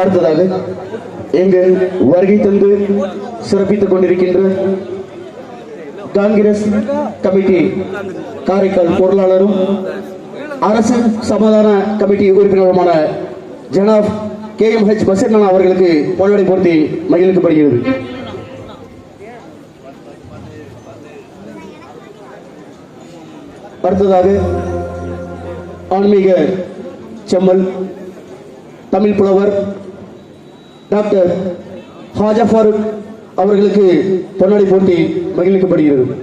அடுத்ததாக இங்கு வருகை தந்து சிறப்பித்துக் கொண்டிருக்கின்ற காங்கிரஸ் கமிட்டி காரைக்கால் பொருளாளரும் அரசு சமாதான கமிட்டி உறுப்பினருமான ஜனாப் கே எம் ஹெச் பசீர்னா அவர்களுக்கு பொன்னாடை பொருத்தி மகிழ்க்கப்படுகிறது. அடுத்ததாக ஆன்மீக செம்மல் தமிழ் புலவர் டாக்டர் ஹாஜா ஃபாரூக் அவர்களுக்கு பொன்னாடை போட்டி மகிழ்விக்கப்படுகிறது.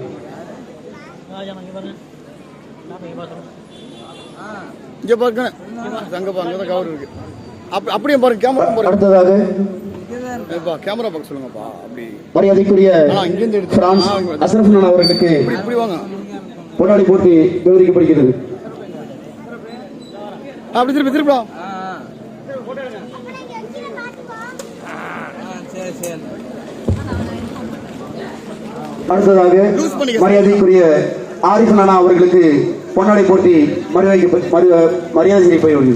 இங்க பாருங்க. அங்கப்பா அங்கதான் கவர் இருக்கு. அப்படி அப்படியே பாருங்க கேமரா பாருங்க. அடுத்ததாக கேமரா பார்க்க சொல்லுங்கப்பா அப்படி. மரியாதைக்குரிய ஆ, இங்கிருந்து எடுத்து- பிரான்ஸ் ஆ, இங்க- அசரஃப் நானா அவர்களுக்கு இப்படி வாங்க. பொன்னாடை போட்டி விவரிக்கப்படுகிறது. அப்படி திருப்பி திருப்பா அடுத்ததாக. மரியாதைக்குரிய ஆரிஃப் நானா அவர்களுக்கு பொன்னாடை போட்டி மரியாதை மரியாதை செய்யப்படுகிறது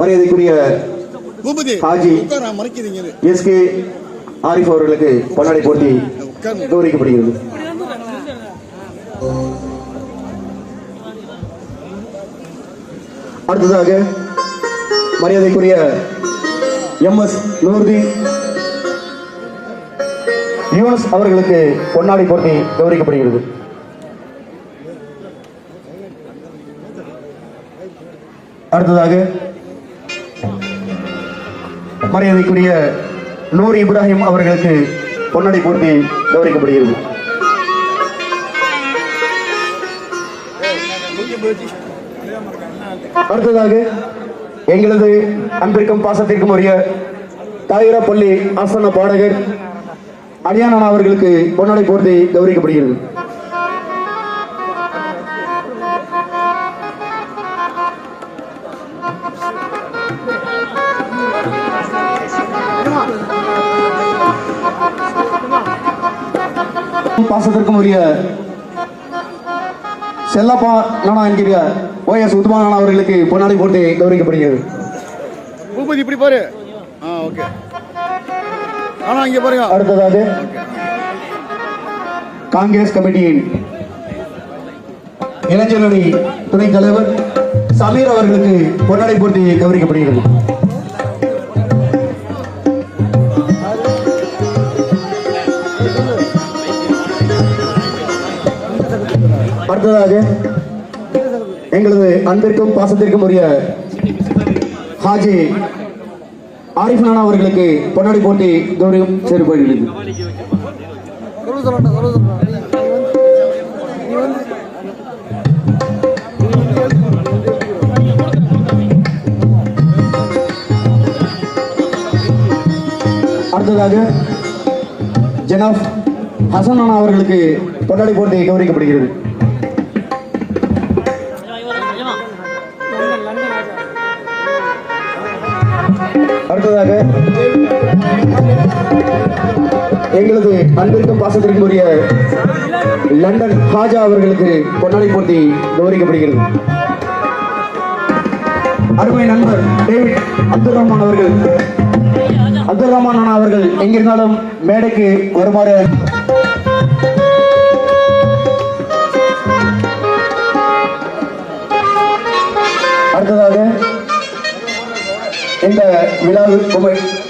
மரியாதைக்குரிய பூபதி ஹாஜி. எஸ் கே ஆரிஃப் அவர்களுக்கு பொன்னாடை போட்டி கௌரவிக்கப்படுகிறது அடுத்ததாக மரியாதைக்குரிய எம் எஸ் நூர்தி யூனஸ் அவர்களுக்கு பொன்னாடி போட்டி கௌரவிக்கப்படுகிறது. அடுத்ததாக மரியாதைக்குரிய நூர் இப்ராஹிம் அவர்களுக்கு பொன்னாடை போட்டி கௌரவிக்கப்படுகிறது. அடுத்ததாக எங்களது அன்பிற்கும் பாசத்திற்கும் உரிய தாயிரப்பள்ளி ஆசன பாடகர் அடியானன் அவர்களுக்கு பொன்னடை போர்த்தி கௌரவிக்கப்படுகிறது. பாசத்திற்கும் உரிய செல்லப்பா நானா என்கிற ஓ எஸ் உத்மா நானா அவர்களுக்கு பொன்னாடை போட்டி கௌரவிக்கப்படுகிறது. பூபதி இப்படி பாரு. ஆ ஓகே. ஆனா இங்க பாருங்க. அடுத்ததாக காங்கிரஸ் கமிட்டியின் இளைஞரணி துணைத் தலைவர் சமீர் அவர்களுக்கு பொன்னாடை போட்டி கௌரவிக்கப்படுகிறது. அடுத்ததாக எங்களது அன்பிற்கும் பாசத்திற்கும் உரிய ஹாஜி ஆரிஃப் நானா அவர்களுக்கு பொன்னாடி போட்டி கௌரவம் சேர்க்கப்படுகிறது சொல்லு அடுத்ததாக ஜனாப் ஹசன் அண்ணா அவர்களுக்கு பொன்னாடி போட்டி கௌரவிக்கப்படுகிறது. அடுத்ததாக எங்களது அன்பிற்கும் பாசத்திற்கும் உரிய லண்டன் ஹாஜா அவர்களுக்கு பொன்னாடை போட்டி கௌரவிக்கப்படுகிறது. அருமை நண்பர் டேவிட் அப்துல் ரஹ்மான் அவர்கள். அப்துல் ரஹ்மான் அண்ணா அவர்கள் எங்கிருந்தாலும் மேடைக்கு வருமாறு இந்த விழா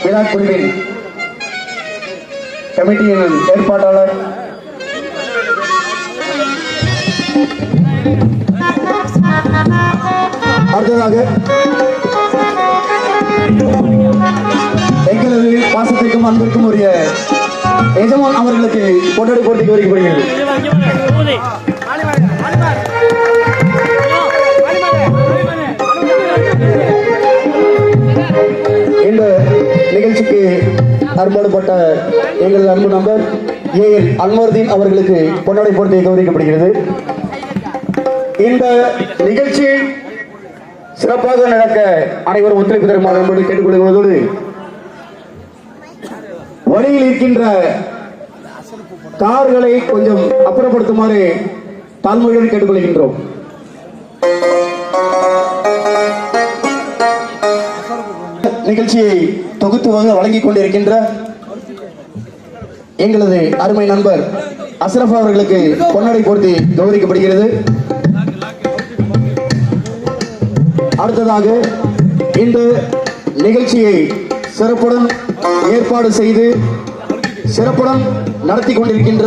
விழா குழுவின் கமிட்டியின் ஏற்பாட்டாளர் அடுத்ததாக எங்களது பாசத்திற்கும் அன்பிற்கும் உரிய எஜமான் அவர்களுக்கு கொண்டாடி போட்டி கோரிக்கப்படுகிறது நிகழ்ச்சிக்கு அர்ப்பணப்பட்ட எங்களது அன்பு நம்பர் ஏ என் அன்வர்தீன் அவர்களுக்கு பொன்னாடை போட்டி கௌரவிக்கப்படுகிறது. இந்த நிகழ்ச்சி சிறப்பாக நடக்க அனைவரும் ஒத்துழைப்பு தருமாறு என்பதை கேட்டுக்கொள்வதோடு வழியில் இருக்கின்ற கார்களை கொஞ்சம் அப்புறப்படுத்துமாறு தாழ்மையுடன் கேட்டுக்கொள்கின்றோம். நிகழ்ச்சியை தொகுத்து வந்து வழங்கிக் கொண்டிருக்கின்ற எங்களது அருமை நண்பர் அசரஃப் அவர்களுக்கு பொன்னடை போர்த்தி கௌரவிக்கப்படுகிறது. அடுத்ததாக இன்று நிகழ்ச்சியை சிறப்புடன் ஏற்பாடு செய்து சிறப்புடன் நடத்தி கொண்டிருக்கின்ற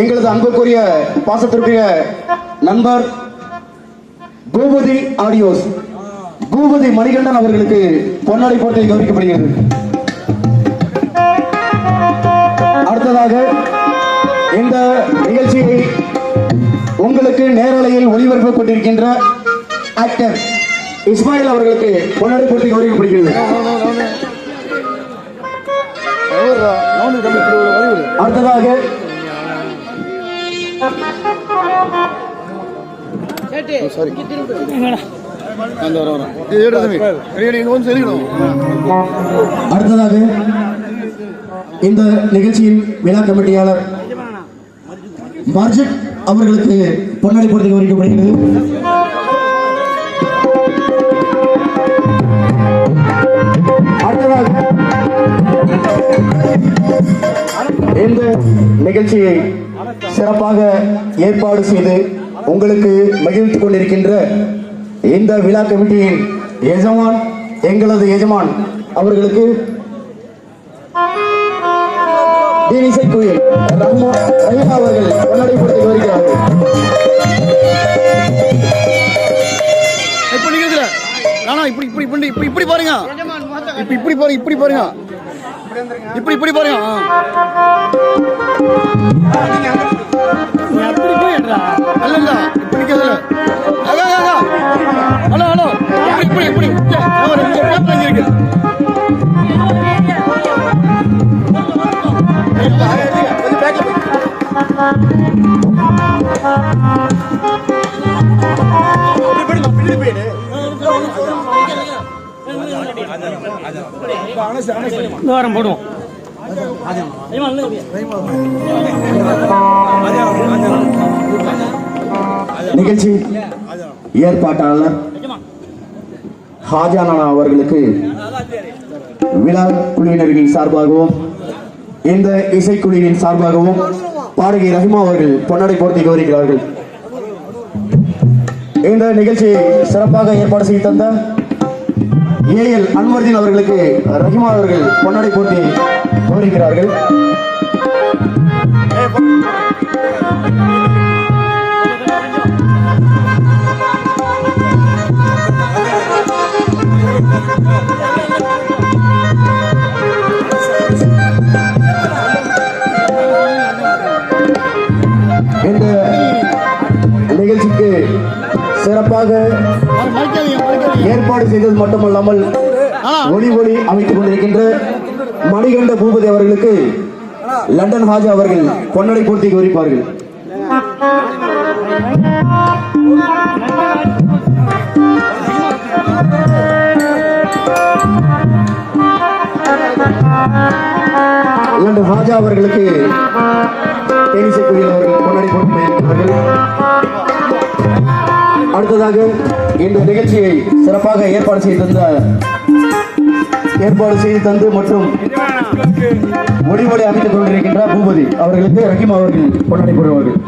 எங்களது அன்புக்குரிய பாசத்திற்குரிய நண்பர் பூபதி ஆடியோஸ். பூபதி மணிகண்டன் அவர்களுக்கு பொன்னடை போர்த்தி கௌரவிக்கப்படுகிறது. அடுத்ததாக இந்த நிகழ்ச்சியை உங்களுக்கு நேரலையில் ஒளிபரப்பக் கொண்டிருக்கின்ற ஆக்டர் இஸ்மாயில் அவர்களுக்கு பொன்னடை வழி விடு. அடுத்ததாக சரி அந்த வர வரேன் அடுத்ததாக இந்த நிகழ்ச்சியின் விழா கமிட்டியாளர் மார்ஜெட் அவர்களுக்கு பொன்னாடி போர்த்தி கௌரவிக்கப்படுகிறது அடுத்ததாக இந்த நிகழ்ச்சியை சிறப்பாக ஏற்பாடு செய்து உங்களுக்கு மகிழ்ந்து கொண்டிருக்கின்ற இந்த விழா கமிட்டியின் எஜமான் எங்களது எஜமான் அவர்களுக்கு தீனிசை கோயில் ரஹ்மா ரஹீமா அவர்கள் வருகிறார்கள் நிக்கிறதுல இப்படி இப்படி இப்படி இப்படி இப்படி பாருங்க இப்படி இப்படி பாருங்க இப்படி பாருங்க இப்படி இப்படி பாருங்க இல்ல இப்படி நிக்கிறதுல ஹலோ ஹலோ. இப்படி இப்படி இப்படி வாரம் போடுவோம். நிகழ்ச்சி ஏற்பாட்டாளர் ஹாஜானா அவர்களுக்கு விழா குழுவினர்களின் சார்பாகவும் இந்த இசைக்குழுவின் சார்பாகவும் பாடகி ரஹிமா அவர்கள் பொன்னடை போர்த்தி கௌரவிக்கிறார்கள் இந்த நிகழ்ச்சியை சிறப்பாக ஏற்பாடு செய்து தந்த ஏஎல் அன்வர்தீன் அவர்களுக்கு ரஹிமா அவர்கள் பொன்னடை போர்த்தி கௌரவிக்கிறார்கள் சிறப்பாக ஏற்பாடு செய்தது மட்டுமல்லாமல் ஒளி ஒளி அமைத்துக் கொண்டிருக்கின்ற மணிகண்ட பூபதி அவர்களுக்கு லண்டன் ஹாஜா அவர்கள் பொன்னடை பூர்த்தி கௌரிப்பார்கள். லண்டன் ஹாஜா அவர்களுக்கு தேனிசை குயில் அவர்கள் பொன்னடை போர்த்தி இருக்கிறார்கள் அடுத்ததாக இந்த நிகழ்ச்சியை சிறப்பாக ஏற்பாடு செய்து தந்த ஏற்பாடு செய்து தந்து மற்றும் ஒளிவடை அமைத்துக் கொண்டிருக்கின்ற பூபதி அவர்களுக்கு ரஹீம் அவர்கள் கொண்டாடி கூறுவார்கள்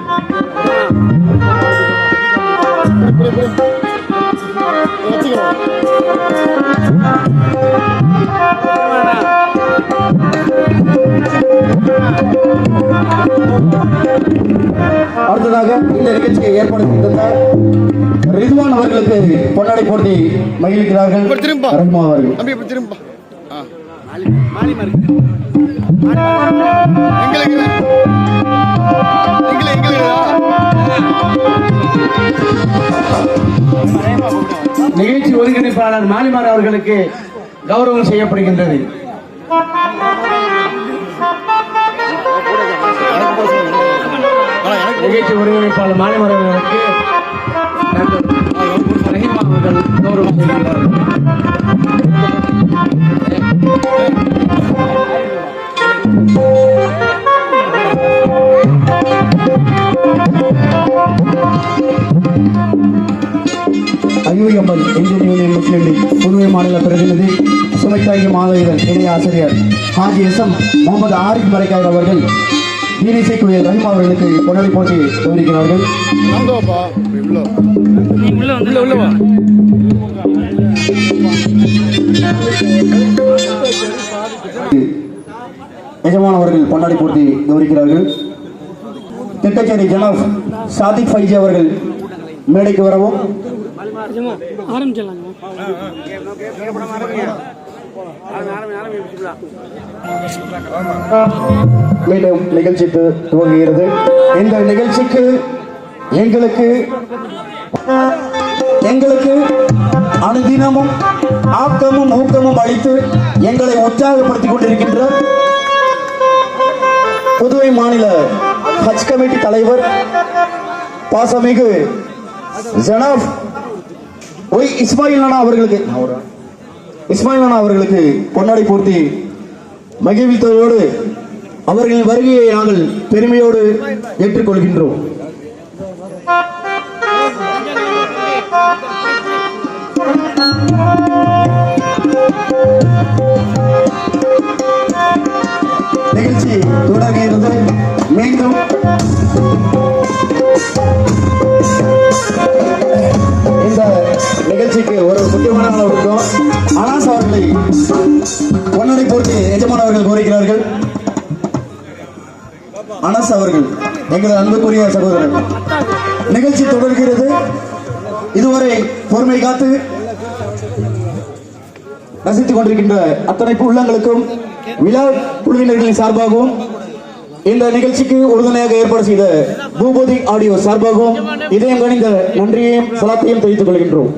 Thank you. அடுத்ததாக இந்த நிகழ்ச்சியை ஏற்பாடு செய்து தந்த ரிதுவான் அவர்களுக்கு பொன்னாடை போட்டி மகிழ்கிறார்கள். நிகழ்ச்சி ஒருங்கிணைப்பாளர் மாலிமார் அவர்களுக்கு கௌரவம் செய்யப்படுகின்றது. நிகழ்ச்சி ஒருங்கிணைப்பாளர் மாலைமரவர்களுக்கு புதுவை மாநில பிரதிநிதி சுமைத்தாகி மாதவிதன் இணை ஆசிரியர். ஹாஜி எஸ் எம் முகமது ஆரிஃப் மரைக்காய் அவர்கள் ஈரிசை கோயில் ரஹீம் அவர்களுக்கு கொண்டாடி போட்டி விவரிக்கிறார்கள் நாங்க வாப்பா இப்படி உள்ள உள்ள வந்து உள்ள உள்ள வா எஜமான் அவர்கள் கொண்டாடி போட்டி விவரிக்கிறார்கள் திட்டச்சேரி ஜனாப் சாதிக் ஃபைஜி அவர்கள் மேடைக்கு வரவும். ஆரம்பிச்சிடலாங்க. மீண்டும் நிகழ்ச்சி துவங்குகிறது. இந்த நிகழ்ச்சிக்கு எங்களுக்கு எங்களுக்கு அனுதினமும் ஆக்கமும் ஊக்கமும் அளித்து எங்களை உற்சாகப்படுத்திக் கொண்டிருக்கின்ற புதுவை மாநில ஹஜ் கமிட்டி தலைவர் பாசமிகு ஜனாப் ஒய் இஸ்மாயில் அவர்களுக்கு. இஸ்மாயில் அண்ணா அவர்களுக்கு பொன்னாடை பூர்த்தி மகிழ்வித்ததோடு அவர்களின் வருகையை நாங்கள் பெருமையோடு ஏற்றுக்கொள்கின்றோம். நிகழ்ச்சி எங்களது அன்புக்குரிய சகோதரர் நிகழ்ச்சி தொடர்கிறது. இதுவரை பொறுமை காத்து ரசித்துக் கொண்டிருக்கின்ற அத்தனை உள்ளங்களுக்கும் விழா குழுவினர்களின் சார்பாகவும் இந்த நிகழ்ச்சிக்கு உறுதுணையாக ஏற்பாடு செய்த பூபதி ஆடியோ சார்பாகவும் இதயம் கணிந்த நன்றியையும் சலாத்தையும் தெரிவித்துக் கொள்கின்றோம்.